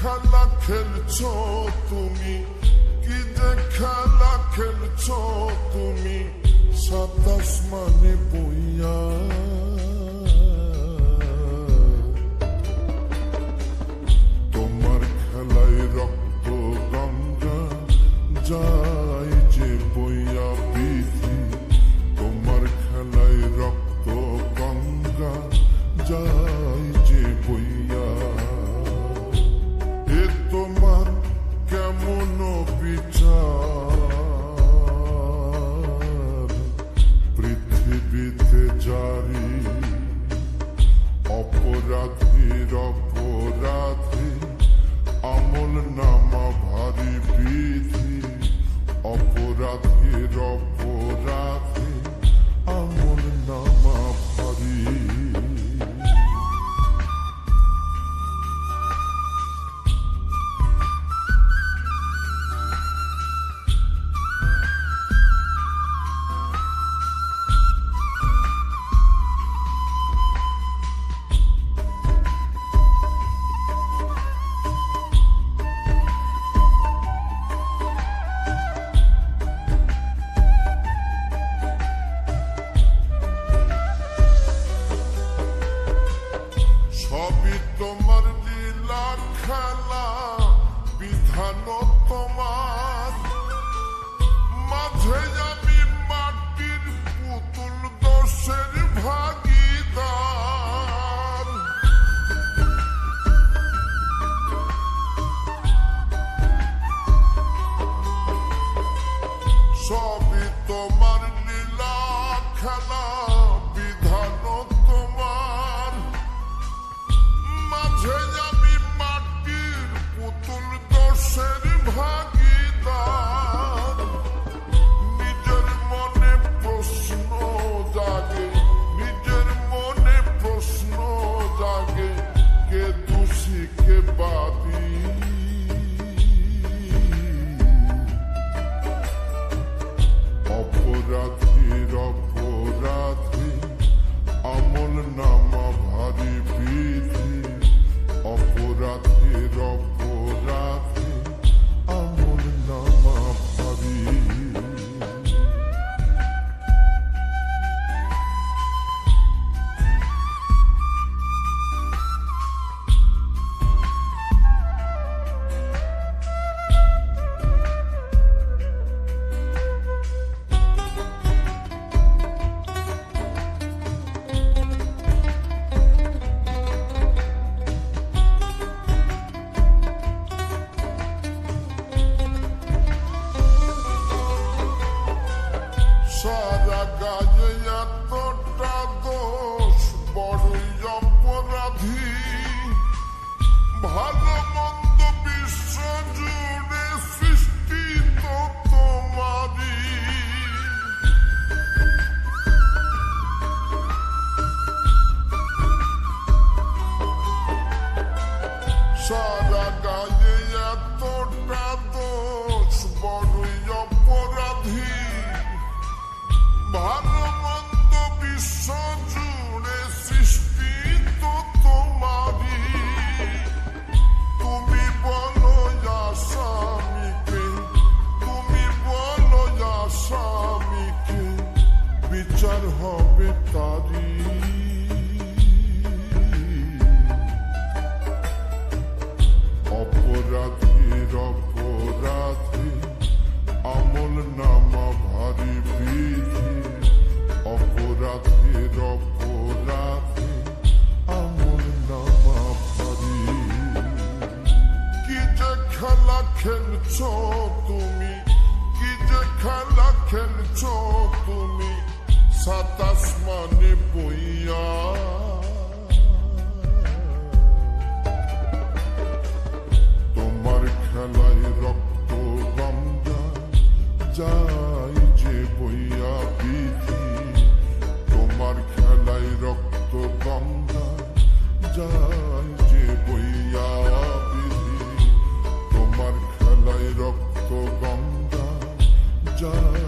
খেলা খেলছো তুমি? কি যে খেলা খেলছো তুমি? সাতাশ মানে বইয়া অপরাধের অপরাধ খেলা বিধান তোমার মাঝে যাবে সারা গায়ে এতটা দোষ বড়ই অপরাধী। ভালো মন্দ বিশ্ব সৃষ্টি তো তোমারই। সারা দোষ বড়ই Muhammad. রাধে কি যে খেলা খেলছ তুমি কি যে খেলা খেলছ তুমি সাতাশ মানে বইয়া তোমার যাই যে বইয়া গঙ্গা যায়